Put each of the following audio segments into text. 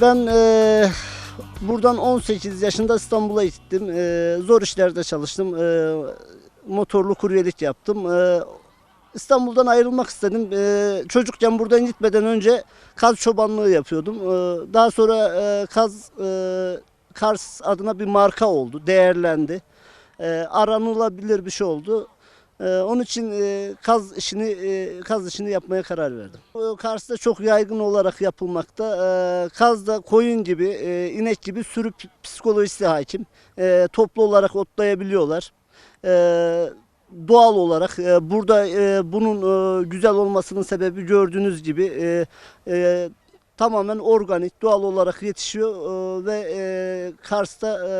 Ben eee, buradan 18 yaşında İstanbul'a gittim. Eee, zor işlerde çalıştım. Eee, motorlu kuryelik yaptım. Eee, İstanbul'dan ayrılmak istedim. Eee, çocukken buradan gitmeden önce kaz çobanlığı yapıyordum. Eee, daha sonra eee, kaz eee, Kars adına bir marka oldu. Değerlendi. Eee, aranılabilir bir şey oldu. Ee, onun için e, kaz işini e, kaz işini yapmaya karar verdim. Kars'ta çok yaygın olarak yapılmakta. Ee, kaz da koyun gibi, e, inek gibi sürü psikolojisi hakim. Toplu olarak otlayabiliyorlar. Doğal olarak e, burada e, bunun e, güzel olmasının sebebi gördüğünüz gibi e, e, tamamen organik, doğal olarak yetişiyor e, ve e, Kars'ta e,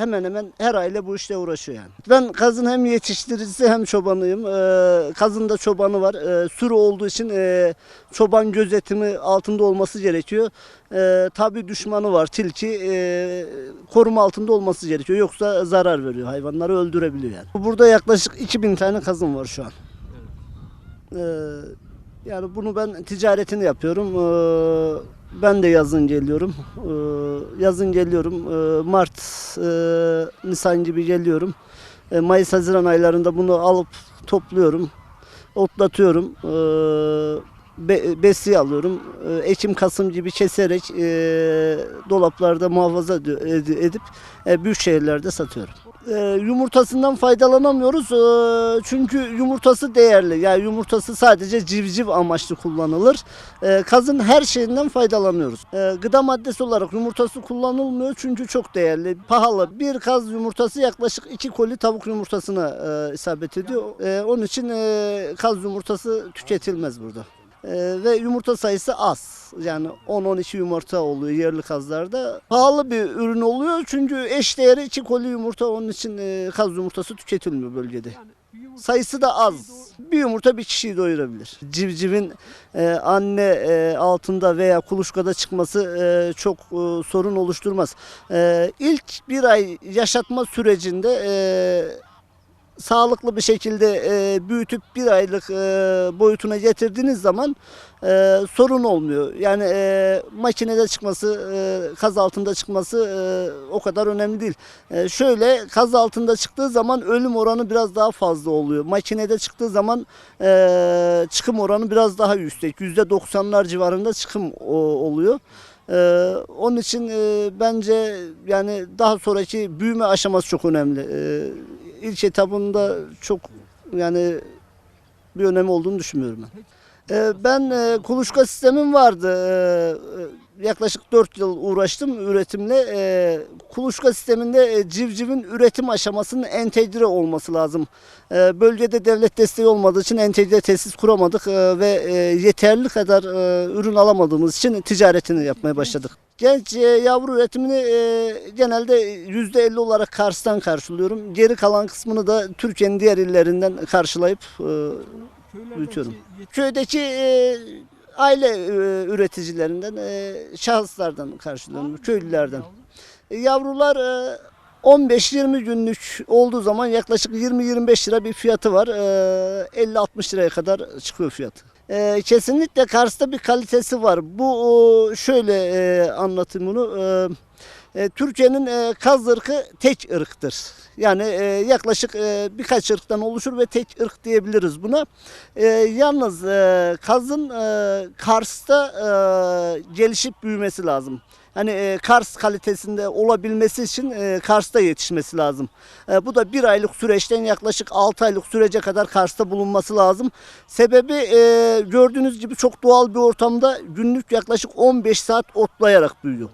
hemen hemen her aile bu işle uğraşıyor yani. Ben kazın hem yetiştiricisi hem çobanıyım. E, kazın da çobanı var. E, sürü olduğu için e, çoban gözetimi altında olması gerekiyor. E, tabi düşmanı var tilki e, koruma altında olması gerekiyor. Yoksa zarar veriyor hayvanları öldürebiliyor yani. Burada yaklaşık 2000 tane kazım var şu an. E, yani bunu ben ticaretini yapıyorum. Ee, Ben de yazın geliyorum. Ee, Yazın geliyorum. Ee, Mart, e, Nisan gibi geliyorum. Ee, Mayıs, Haziran aylarında bunu alıp topluyorum. Otlatıyorum. Ee, be- Besiye alıyorum. Ee, Ekim, Kasım gibi keserek e, dolaplarda muhafaza ed- ed- edip e, büyük şehirlerde satıyorum. Ee, Yumurtasından faydalanamıyoruz ee, çünkü yumurtası değerli. Yani yumurtası sadece civciv amaçlı kullanılır. Ee, Kazın her şeyinden faydalanıyoruz. Ee, Gıda maddesi olarak yumurtası kullanılmıyor çünkü çok değerli, pahalı. Bir kaz yumurtası yaklaşık iki koli tavuk yumurtasına e, isabet ediyor. Ee, Onun için e, kaz yumurtası tüketilmez burada. Ee, ve yumurta sayısı az. Yani 10-12 yumurta oluyor yerli kazlarda. Pahalı bir ürün oluyor çünkü eş değeri 2 koli yumurta onun için e, kaz yumurtası tüketilmiyor bölgede. Sayısı da az. Bir yumurta bir kişiyi doyurabilir. Civcivin e, anne e, altında veya kuluçkada çıkması e, çok e, sorun oluşturmaz. E, ilk bir ay yaşatma sürecinde e, sağlıklı bir şekilde e, büyütüp bir aylık e, boyutuna getirdiğiniz zaman e, sorun olmuyor. Yani e, makinede çıkması, e, kaz altında çıkması e, o kadar önemli değil. E, şöyle kaz altında çıktığı zaman ölüm oranı biraz daha fazla oluyor. Makinede çıktığı zaman e, çıkım oranı biraz daha yüksek. %90'lar civarında çıkım o, oluyor. Ee, onun için e, bence yani daha sonraki büyüme aşaması çok önemli. Ee, ilk etabında çok yani bir önemi olduğunu düşünmüyorum ben. Ee, ben e, kuluçka sistemim vardı. Ee, yaklaşık 4 yıl uğraştım üretimle. Ee, kuluçka sisteminde e, civcivin üretim aşamasının entegre olması lazım. Ee, bölgede devlet desteği olmadığı için entegre tesis kuramadık ee, ve e, yeterli kadar e, ürün alamadığımız için ticaretini yapmaya başladık. Genç e, yavru üretimini e, genelde %50 olarak Kars'tan karşılıyorum. Geri kalan kısmını da Türkiye'nin diğer illerinden karşılayıp e, büyütüyorum. Köydeki e, aile e, üreticilerinden, e, şahıslardan karşılıyorum, köylülerden. E, Yavrular e, 15-20 günlük olduğu zaman yaklaşık 20-25 lira bir fiyatı var. E, 50-60 liraya kadar çıkıyor fiyatı. E, kesinlikle Kars'ta bir kalitesi var. Bu o, şöyle e, anlatayım bunu. E, e, Türkiye'nin e, kaz ırkı tek ırktır. Yani e, yaklaşık birkaç ırktan oluşur ve tek ırk diyebiliriz buna. Yalnız kazın Kars'ta gelişip büyümesi lazım. Hani e, Kars kalitesinde olabilmesi için Kars'ta yetişmesi lazım. Bu da bir aylık süreçten yaklaşık 6 aylık sürece kadar Kars'ta bulunması lazım. Sebebi gördüğünüz gibi çok doğal bir ortamda günlük yaklaşık 15 saat otlayarak büyüyor.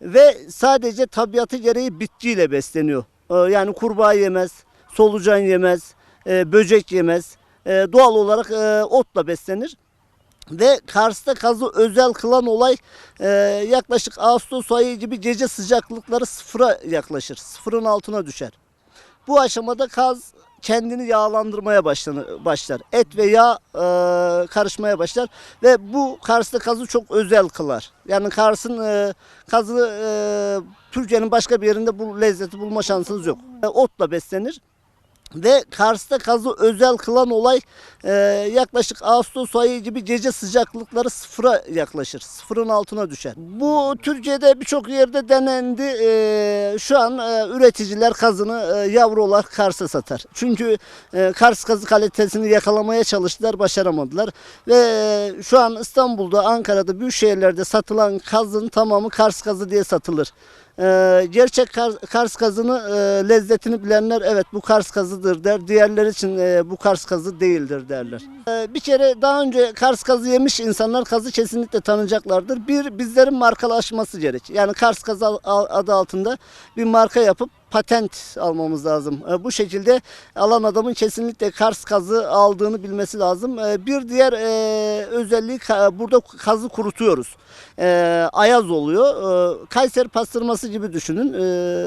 Ve sadece tabiatı gereği bitkiyle besleniyor. E, yani kurbağa yemez, solucan yemez, e, böcek yemez. E, doğal olarak e, otla beslenir. Ve Kars'ta kazı özel kılan olay yaklaşık Ağustos ayı gibi gece sıcaklıkları sıfıra yaklaşır. Sıfırın altına düşer. Bu aşamada kaz kendini yağlandırmaya başlar. Et ve yağ e, karışmaya başlar ve bu Kars'ta kazı çok özel kılar. Yani Kars'ın e, kazı e, Türkiye'nin başka bir yerinde bu lezzeti bulma şansınız yok. E, otla beslenir. Ve Kars'ta kazı özel kılan olay e, yaklaşık Ağustos ayı gibi gece sıcaklıkları sıfıra yaklaşır. Sıfırın altına düşer. Bu Türkiye'de birçok yerde denendi. E, şu an e, üreticiler kazını e, yavru olarak Kars'a satar. Çünkü e, Kars kazı kalitesini yakalamaya çalıştılar, başaramadılar. Ve e, şu an İstanbul'da, Ankara'da, büyük şehirlerde satılan kazın tamamı Kars kazı diye satılır. Ee, gerçek Kars, kazını e, lezzetini bilenler evet bu Kars kazıdır der. Diğerleri için e, bu Kars kazı değildir derler. Ee, bir kere daha önce Kars kazı yemiş insanlar kazı kesinlikle tanıyacaklardır. Bir bizlerin markalaşması gerek. Yani Kars kazı adı altında bir marka yapıp patent almamız lazım. Ee, bu şekilde alan adamın kesinlikle Kars kazı aldığını bilmesi lazım. Ee, bir diğer e, özelliği ka- burada kazı kurutuyoruz. Ee, ayaz oluyor. Ee, Kayseri pastırması gibi düşünün. Ee,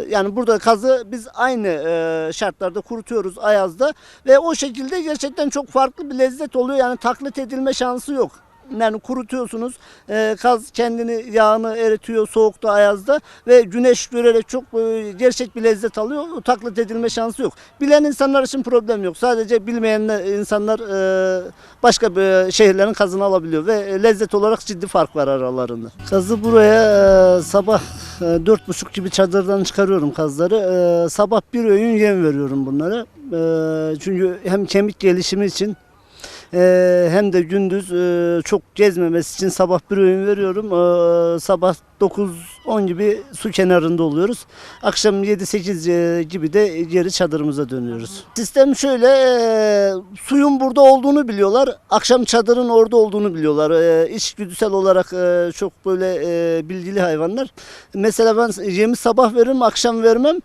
yani burada kazı biz aynı e, şartlarda kurutuyoruz ayazda ve o şekilde gerçekten çok farklı bir lezzet oluyor. Yani taklit edilme şansı yok. Yani kurutuyorsunuz. Ee, kaz kendini yağını eritiyor soğukta ayazda ve güneş görerek çok e, gerçek bir lezzet alıyor. O taklit edilme şansı yok. Bilen insanlar için problem yok. Sadece bilmeyen insanlar e, başka bir şehirlerin kazını alabiliyor ve lezzet olarak ciddi fark var aralarında. Kazı buraya e, sabah e, dört buçuk gibi çadırdan çıkarıyorum kazları. E, sabah bir öğün yem veriyorum bunlara. E, çünkü hem kemik gelişimi için ee, hem de gündüz e, çok gezmemesi için sabah bir öğün veriyorum. Ee, sabah 9-10 gibi su kenarında oluyoruz. Akşam 7-8 e, gibi de geri çadırımıza dönüyoruz. Sistem şöyle, e, suyun burada olduğunu biliyorlar. Akşam çadırın orada olduğunu biliyorlar. E, içgüdüsel olarak e, çok böyle e, bilgili hayvanlar. Mesela ben yemi sabah veririm, akşam vermem.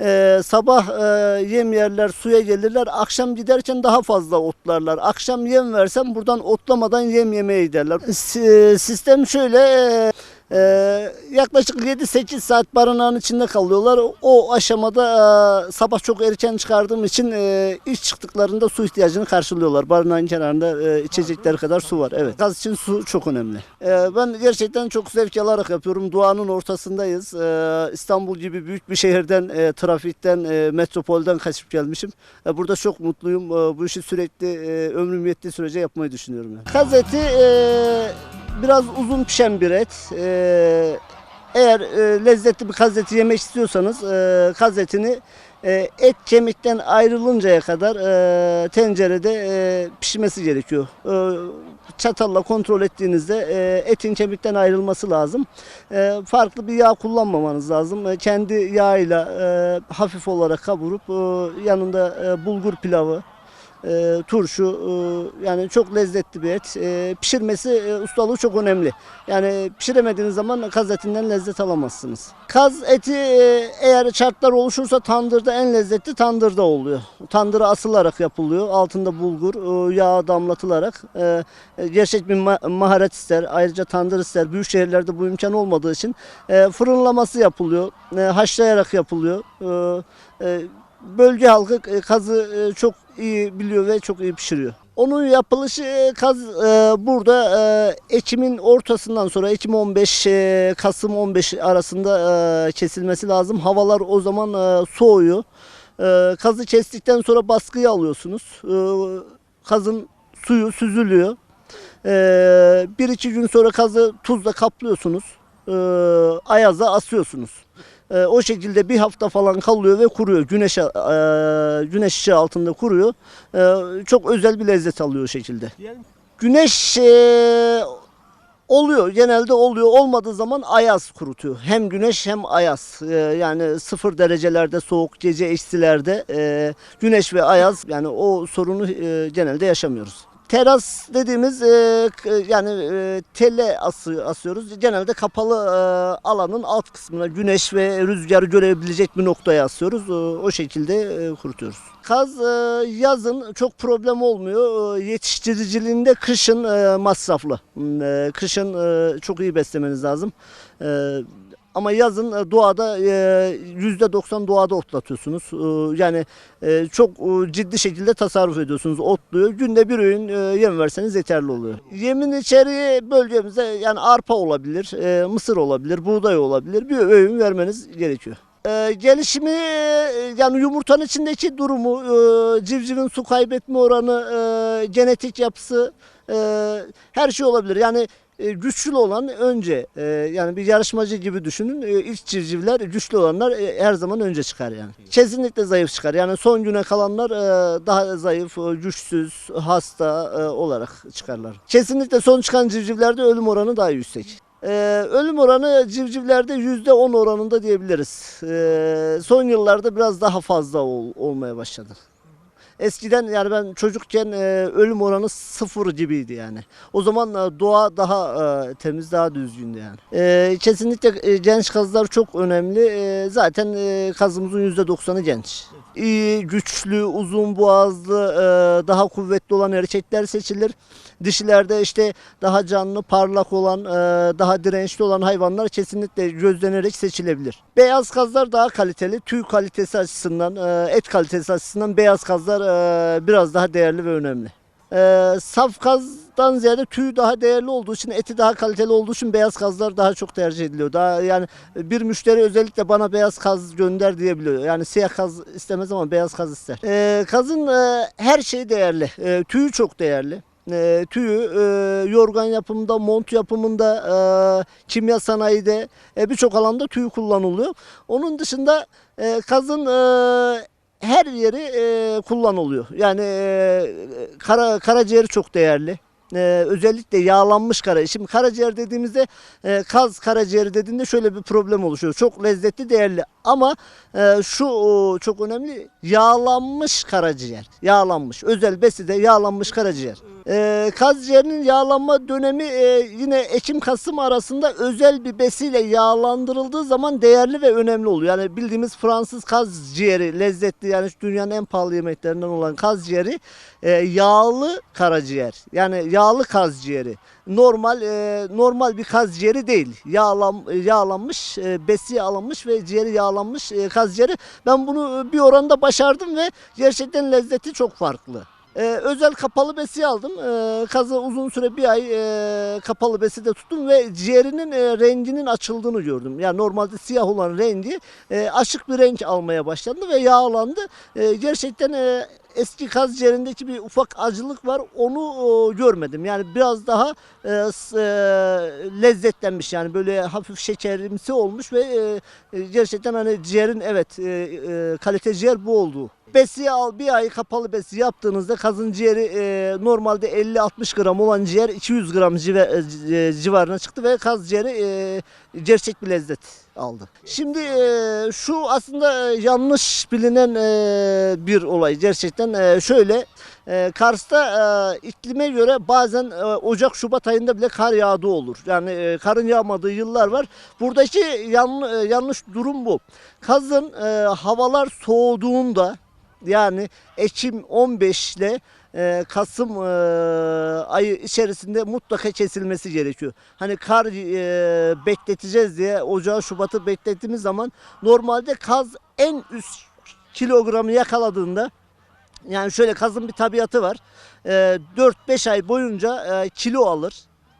Ee, sabah e, yem yerler, suya gelirler. Akşam giderken daha fazla otlarlar. Akşam yem versem buradan otlamadan yem yemeye giderler. Si- sistem şöyle e, e, yaklaşık 7-8 saat barınağın içinde kalıyorlar. O aşamada e, sabah çok erken çıkardığım için e, iş çıktıklarında su ihtiyacını karşılıyorlar. Barınağın kenarında e, içecekleri kadar su var. Evet. Kaz için su çok önemli. E, ben gerçekten çok zevk alarak yapıyorum. Doğanın ortasındayız. E, İstanbul gibi büyük bir şehirden, trafikten, metropolden kaçıp gelmişim. Burada çok mutluyum. Bu işi sürekli e, ömrüm yettiği sürece yapmayı düşünüyorum. Yani. Kaz biraz uzun pişen bir et. E, eğer e, lezzetli bir kaz eti yemek istiyorsanız e, e, et kemikten ayrılıncaya kadar e, tencerede pişmesi gerekiyor. Çatalla kontrol ettiğinizde etin kemikten ayrılması lazım. Farklı bir yağ kullanmamanız lazım. Kendi yağıyla hafif olarak kavurup yanında bulgur pilavı, e, turşu e, yani çok lezzetli bir et. E, pişirmesi e, ustalığı çok önemli. Yani pişiremediğiniz zaman kaz etinden lezzet alamazsınız. Kaz eti e, eğer şartlar oluşursa tandırda en lezzetli tandırda oluyor. Tandıra asılarak yapılıyor. Altında bulgur, e, yağ damlatılarak. E, e, gerçek bir ma- maharet ister. Ayrıca tandır ister. Büyük şehirlerde bu imkan olmadığı için e, fırınlaması yapılıyor. E, haşlayarak yapılıyor. E, e, bölge halkı e, kazı e, çok iyi biliyor ve çok iyi pişiriyor. Onun yapılışı e, kaz burada Ekim'in ortasından sonra Ekim 15 e, Kasım 15 arasında kesilmesi lazım. Havalar o zaman soğuyor. Kazı kestikten sonra baskıya alıyorsunuz. Kazın suyu süzülüyor. Bir iki gün sonra kazı tuzla kaplıyorsunuz. Ayaza asıyorsunuz. E, o şekilde bir hafta falan kalıyor ve kuruyor. Güneş e, güneş ışığı altında kuruyor. E, çok özel bir lezzet alıyor o şekilde. Güneş e, oluyor. Genelde oluyor. Olmadığı zaman ayaz kurutuyor. Hem güneş hem ayaz. E, yani sıfır derecelerde soğuk, gece eksilerde e, güneş ve ayaz. Yani o sorunu e, genelde yaşamıyoruz. Teras dediğimiz e, yani e, telle ası, asıyoruz. Genelde kapalı e, alanın alt kısmına güneş ve rüzgarı görebilecek bir noktaya asıyoruz. E, o şekilde e, kurutuyoruz. Kaz e, yazın çok problem olmuyor. E, yetiştiriciliğinde kışın e, masraflı. E, kışın e, çok iyi beslemeniz lazım. E, ama yazın e, doğada e, %90 doğada otlatıyorsunuz. E, Yani çok ciddi şekilde tasarruf ediyorsunuz. Otluyor. Günde bir öğün yem verseniz yeterli oluyor. Yemin içeriği bölgemizde yani arpa olabilir, mısır olabilir, buğday olabilir. Bir öğün vermeniz gerekiyor. Ee, gelişimi yani yumurtanın içindeki durumu, e, civcivin su kaybetme oranı, e, genetik yapısı e, her şey olabilir. Yani e, güçlü olan önce e, yani bir yarışmacı gibi düşünün. E, ilk civcivler güçlü olanlar e, her zaman önce çıkar yani. Kesinlikle zayıf çıkar. Yani son güne kalanlar e, daha zayıf, e, güçsüz, hasta e, olarak çıkarlar. Kesinlikle son çıkan civcivlerde ölüm oranı daha yüksek. Ee, ölüm oranı civcivlerde yüzde on oranında diyebiliriz. Ee, son yıllarda biraz daha fazla ol- olmaya başladı. Eskiden yani ben çocukken e, ölüm oranı sıfır gibiydi yani. O zaman e, doğa daha e, temiz, daha düzgündü yani. E, kesinlikle e, genç kazlar çok önemli. E, zaten e, kazımızın yüzde doksanı genç. İyi, güçlü, uzun boğazlı, e, daha kuvvetli olan erkekler seçilir. Dişilerde işte daha canlı, parlak olan, e, daha dirençli olan hayvanlar kesinlikle gözlenerek seçilebilir. Beyaz kazlar daha kaliteli. Tüy kalitesi açısından, e, et kalitesi açısından beyaz kazlar e, biraz daha değerli ve önemli. Saf kazdan ziyade tüy daha değerli olduğu için, eti daha kaliteli olduğu için beyaz kazlar daha çok tercih ediliyor. Daha yani bir müşteri özellikle bana beyaz kaz gönder diyebiliyor. Yani siyah kaz istemez ama beyaz kaz ister. Kazın her şeyi değerli. Tüyü çok değerli. E, tüyü yorgan yapımında, mont yapımında, e, kimya sanayide e, birçok alanda tüy kullanılıyor. Onun dışında e, kazın e, her yeri kullanılıyor. Yani e, kara karaciğeri çok değerli. E, özellikle yağlanmış karaciğer. Şimdi karaciğer dediğimizde e, kaz karaciğeri dediğinde şöyle bir problem oluşuyor. Çok lezzetli, değerli. Ama e, şu o, çok önemli yağlanmış karaciğer. Yağlanmış. Özel beside yağlanmış karaciğer. E, kaz ciğerinin yağlanma dönemi e, yine Ekim Kasım arasında özel bir besiyle yağlandırıldığı zaman değerli ve önemli oluyor. Yani bildiğimiz Fransız kaz ciğeri lezzetli yani dünyanın en pahalı yemeklerinden olan kaz ciğeri e, yağlı karaciğer. Yani yağlı kaz ciğeri. Normal e, normal bir kaz ciğeri değil. Yağlan, yağlanmış, besi yağlanmış ve ciğeri yağlanmış kaz ciğeri. Ben bunu bir oranda başardım ve gerçekten lezzeti çok farklı. Ee, özel kapalı besi aldım. Ee, kazı uzun süre bir ay e, kapalı besi de tuttum ve ciğerinin e, renginin açıldığını gördüm. Yani normalde siyah olan rengi e, açık bir renk almaya başladı ve yağlandı. E, gerçekten e, eski kaz ciğerindeki bir ufak acılık var. Onu e, görmedim. Yani biraz daha e, e, lezzetlenmiş yani böyle hafif şekerimsi olmuş ve e, e, gerçekten hani ciğerin evet e, e, kalite ciğer bu olduğu. Besi al bir ay kapalı besi yaptığınızda kazın ciğeri e, normalde 50-60 gram olan ciğer 200 gram cive- e, civarına çıktı ve kaz ciğeri e, gerçek bir lezzet aldı. Şimdi e, şu aslında e, yanlış bilinen e, bir olay gerçekten E, şöyle e, Kars'ta e, iklime göre bazen e, Ocak Şubat ayında bile kar yağdığı olur. Yani e, karın yağmadığı yıllar var. Buradaki yan, e, yanlış durum bu. Kazın e, havalar soğuduğunda yani Ekim 15 ile e, Kasım e, ayı içerisinde mutlaka kesilmesi gerekiyor. Hani kar e, bekleteceğiz diye Ocağı Şubat'ı beklettiğimiz zaman normalde kaz en üst kilogramı yakaladığında yani şöyle kazın bir tabiatı var. E, 4-5 ay boyunca e, kilo alır,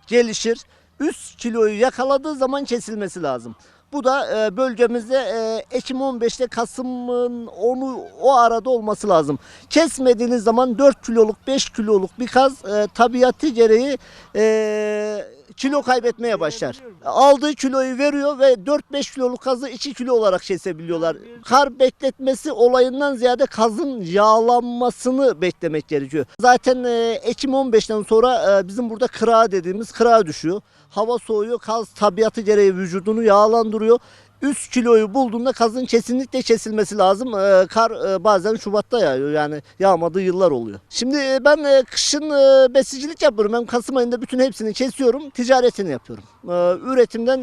gelişir. Üst kiloyu yakaladığı zaman kesilmesi lazım. Bu da e, bölgemizde e, Ekim 15'te Kasım'ın onu o arada olması lazım. Kesmediğiniz zaman 4 kiloluk 5 kiloluk bir kaz e, tabiatı gereği e, kilo kaybetmeye başlar. Aldığı kiloyu veriyor ve 4-5 kiloluk kazı 2 kilo olarak kesebiliyorlar. Kar bekletmesi olayından ziyade kazın yağlanmasını beklemek gerekiyor. Zaten e, Ekim 15'ten sonra e, bizim burada kırağı dediğimiz kırağa düşüyor. Hava soğuyor, kaz tabiatı gereği vücudunu yağlandırıyor. Üst kiloyu bulduğunda kazın kesinlikle kesilmesi lazım. Ee, kar e, bazen Şubat'ta yağıyor yani yağmadığı yıllar oluyor. Şimdi e, ben e, kışın besicilik yapıyorum. Ben Kasım ayında bütün hepsini kesiyorum. Ticaretini yapıyorum. Ee, üretimden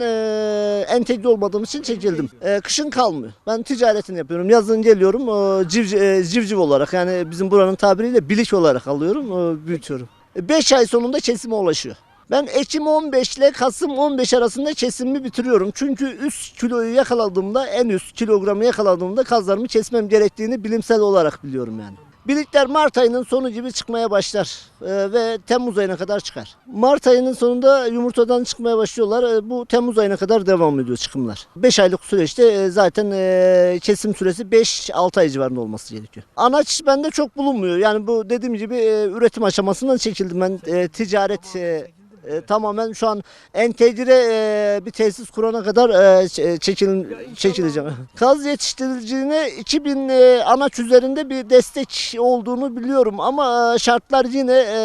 entegre olmadığım için çekildim. Kışın kalmıyor. Ben ticaretini yapıyorum. Yazın geliyorum civciv, olarak yani bizim buranın tabiriyle bilik olarak alıyorum. Büyütüyorum. 5 ay sonunda kesime ulaşıyor. Ben Ekim 15 ile Kasım 15 arasında kesimimi bitiriyorum. Çünkü üst kiloyu yakaladığımda, en üst kilogramı yakaladığımda kazlarımı kesmem gerektiğini bilimsel olarak biliyorum yani. Bilikler Mart ayının sonu gibi çıkmaya başlar e, ve Temmuz ayına kadar çıkar. Mart ayının sonunda yumurtadan çıkmaya başlıyorlar. E, bu Temmuz ayına kadar devam ediyor çıkımlar. 5 aylık süreçte e, zaten e, kesim süresi 5-6 ay civarında olması gerekiyor. Anaç bende çok bulunmuyor. Yani bu dediğim gibi e, üretim aşamasından çekildim ben. E, ticaret e, e, tamamen şu an entegre e, bir tesis kurana kadar e, ç- çekil, çekileceğim. Kaz yetiştiriciliğine 2000 e, anaç üzerinde bir destek olduğunu biliyorum ama e, şartlar yine e,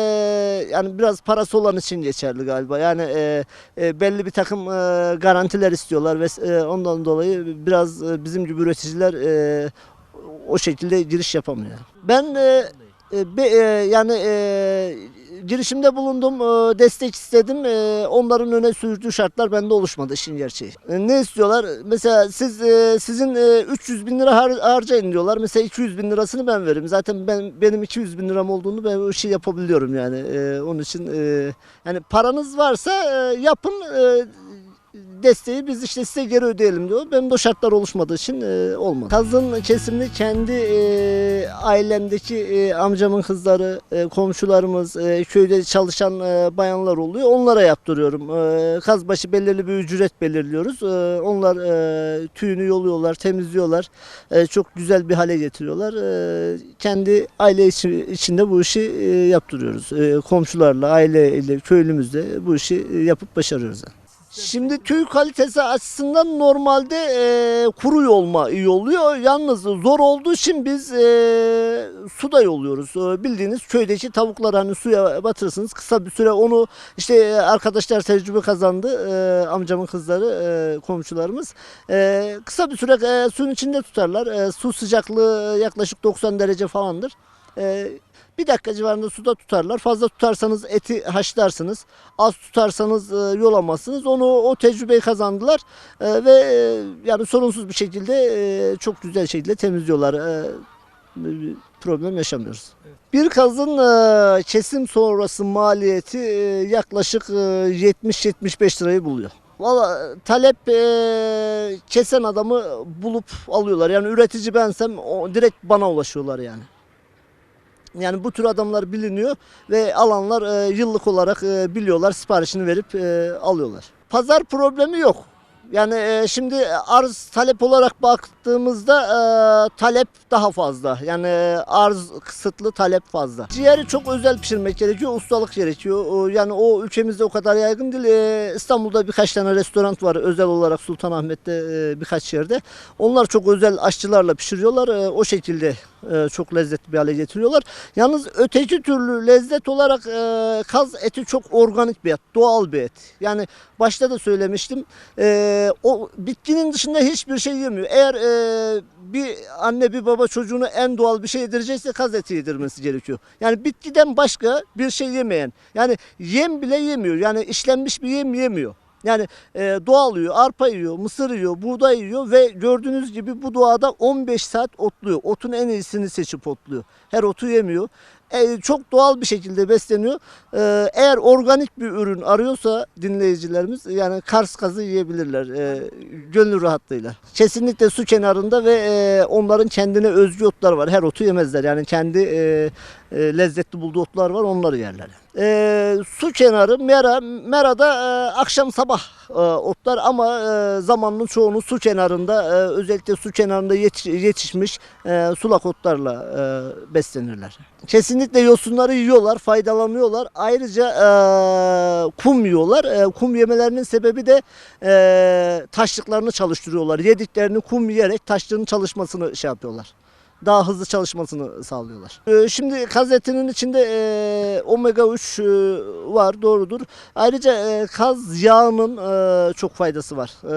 yani biraz parası olan için geçerli galiba. Yani e, e, belli bir takım e, garantiler istiyorlar ve e, ondan dolayı biraz e, bizim gibi üreticiler e, o şekilde giriş yapamıyor. Ben e, e, be- e, yani e, girişimde bulundum, e, destek istedim. E, onların öne sürdüğü şartlar bende oluşmadı işin gerçeği. E, ne istiyorlar? Mesela siz sizin e, 300 bin lira har- harcayın diyorlar. Mesela 200 bin lirasını ben veririm. Zaten ben benim 200 bin liram olduğunu ben o işi yapabiliyorum yani. Onun için yani paranız varsa yapın. Desteği biz işte size geri ödeyelim diyor. Benim de o şartlar oluşmadığı için e, olmadı. Kazın kesimini kendi e, ailemdeki e, amcamın kızları, e, komşularımız, e, köyde çalışan e, bayanlar oluyor. Onlara yaptırıyorum. E, kaz başı belirli bir ücret belirliyoruz. E, onlar e, tüyünü yoluyorlar, temizliyorlar. E, çok güzel bir hale getiriyorlar. E, kendi aile içi- içinde bu işi e, yaptırıyoruz. E, komşularla, aileyle, köylümüzle bu işi e, yapıp başarıyoruz. yani. Şimdi tüy kalitesi açısından normalde e, kuru yolma iyi oluyor. Yalnız zor olduğu için biz e, suda yoluyoruz. E, bildiğiniz köydeki tavuklar hani suya batırırsınız. Kısa bir süre onu işte arkadaşlar tecrübe kazandı. E, amcamın kızları, e, komşularımız. E, kısa bir süre e, suyun içinde tutarlar. E, su sıcaklığı yaklaşık 90 derece falandır. E, bir dakika civarında suda tutarlar. Fazla tutarsanız eti haşlarsınız. Az tutarsanız e, yolamazsınız. Onu o tecrübeyi kazandılar E, ve e, yani sorunsuz bir şekilde e, çok güzel şekilde temizliyorlar. E, bir problem yaşamıyoruz. Bir kazın e, kesim sonrası maliyeti e, yaklaşık e, 70-75 lirayı buluyor. Valla talep e, kesen adamı bulup alıyorlar. Yani üretici bensem o, direkt bana ulaşıyorlar yani. Yani bu tür adamlar biliniyor ve alanlar e, yıllık olarak e, biliyorlar siparişini verip e, alıyorlar. Pazar problemi yok. Yani e, şimdi arz talep olarak baktığımızda e, talep daha fazla. Yani e, arz kısıtlı talep fazla. Ciğeri çok özel pişirmek gerekiyor, ustalık gerekiyor. O, yani o ülkemizde o kadar yaygın değil. E, İstanbul'da birkaç tane restoran var özel olarak Sultanahmet'te e, birkaç yerde. Onlar çok özel aşçılarla pişiriyorlar. E, o şekilde e, çok lezzetli bir hale getiriyorlar. Yalnız öteki türlü lezzet olarak e, kaz eti çok organik bir et, doğal bir et. Yani başta da söylemiştim. E, o bitkinin dışında hiçbir şey yemiyor. Eğer bir anne bir baba çocuğunu en doğal bir şey yedirecekse kaz eti yedirmesi gerekiyor. Yani bitkiden başka bir şey yemeyen. Yani yem bile yemiyor. Yani işlenmiş bir yem yemiyor. Yani e, doğal yiyor, arpa yiyor, mısır yiyor, buğday yiyor ve gördüğünüz gibi bu doğada 15 saat otluyor. Otun en iyisini seçip otluyor. Her otu yemiyor. E, çok doğal bir şekilde besleniyor. E, eğer organik bir ürün arıyorsa dinleyicilerimiz yani Kars kazı yiyebilirler e, gönül rahatlığıyla. Kesinlikle su kenarında ve e, onların kendine özgü otlar var. Her otu yemezler. Yani kendi e, e, lezzetli bulduğu otlar var onları yerler. E, su kenarı mera, merada e, akşam sabah e, otlar ama e, zamanın çoğunu su kenarında e, özellikle su kenarında yetiş- yetişmiş e, sulak otlarla e, beslenirler. Kesinlikle yosunları yiyorlar, faydalanıyorlar. Ayrıca e, kum yiyorlar. E, kum yemelerinin sebebi de e, taşlıklarını çalıştırıyorlar. Yediklerini kum yiyerek taşlığın çalışmasını şey yapıyorlar daha hızlı çalışmasını sağlıyorlar. Ee, Şimdi kaz etinin içinde e, omega 3 e, var doğrudur. Ayrıca e, kaz yağının çok faydası var. E,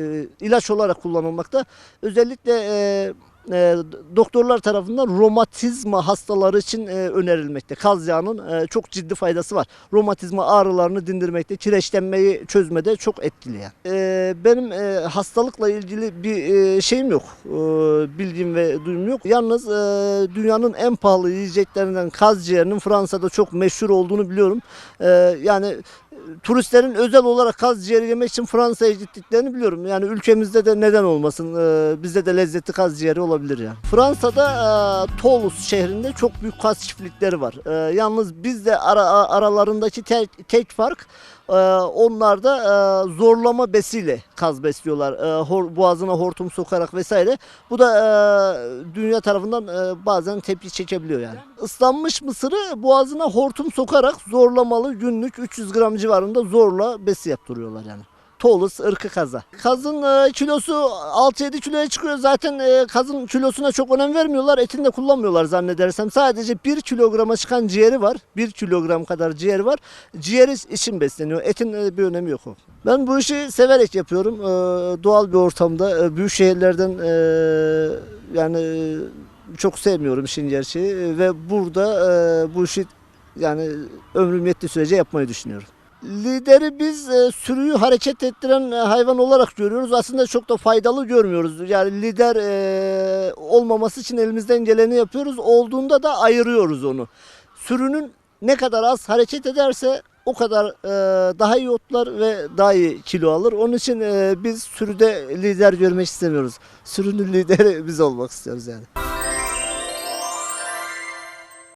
e, ilaç olarak kullanılmakta. Özellikle e, e, doktorlar tarafından romatizma hastaları için e, önerilmekte. Kaz yağının e, çok ciddi faydası var. Romatizma ağrılarını dindirmekte, kireçlenmeyi çözmede çok etkili. yani. E, benim e, hastalıkla ilgili bir e, şeyim yok. E, bilgim ve duyum yok. Yalnız e, dünyanın en pahalı yiyeceklerinden kaz ciğerinin Fransa'da çok meşhur olduğunu biliyorum. E, yani turistlerin özel olarak kaz ciğeri yemek için Fransa'ya gittiklerini biliyorum. Yani ülkemizde de neden olmasın e, bizde de lezzetli kaz ciğeri olabilir yani. Fransa'da e, Toulouse şehrinde çok büyük kaz çiftlikleri var. E, yalnız bizde ara, aralarındaki tek, tek fark onlar da e, zorlama besiyle kaz besliyorlar. E, boğazına hortum sokarak vesaire. Bu da e, dünya tarafından bazen tepki çekebiliyor yani. Islanmış mısırı boğazına hortum sokarak zorlamalı günlük 300 gram civarında zorla besi yaptırıyorlar yani. Toulouse ırkı kaza. Kazın e, kilosu 6-7 kiloya çıkıyor. Zaten e, kazın kilosuna çok önem vermiyorlar. Etini de kullanmıyorlar zannedersem. Sadece 1 kilograma çıkan ciğeri var. 1 kilogram kadar ciğeri var. Ciğeri için besleniyor. Etin e, bir önemi yok. Ben bu işi severek yapıyorum. E, doğal bir ortamda. E, büyük şehirlerden e, yani e, çok sevmiyorum işin gerçeği. E, Ve burada e, bu işi yani ömrüm yettiği sürece yapmayı düşünüyorum. Lideri biz e, sürüyü hareket ettiren e, hayvan olarak görüyoruz. Aslında çok da faydalı görmüyoruz. Yani lider e, olmaması için elimizden geleni yapıyoruz. Olduğunda da ayırıyoruz onu. Sürünün ne kadar az hareket ederse o kadar e, daha iyi otlar ve daha iyi kilo alır. Onun için e, biz sürüde lider görmek istemiyoruz. Sürünün lideri biz olmak istiyoruz yani.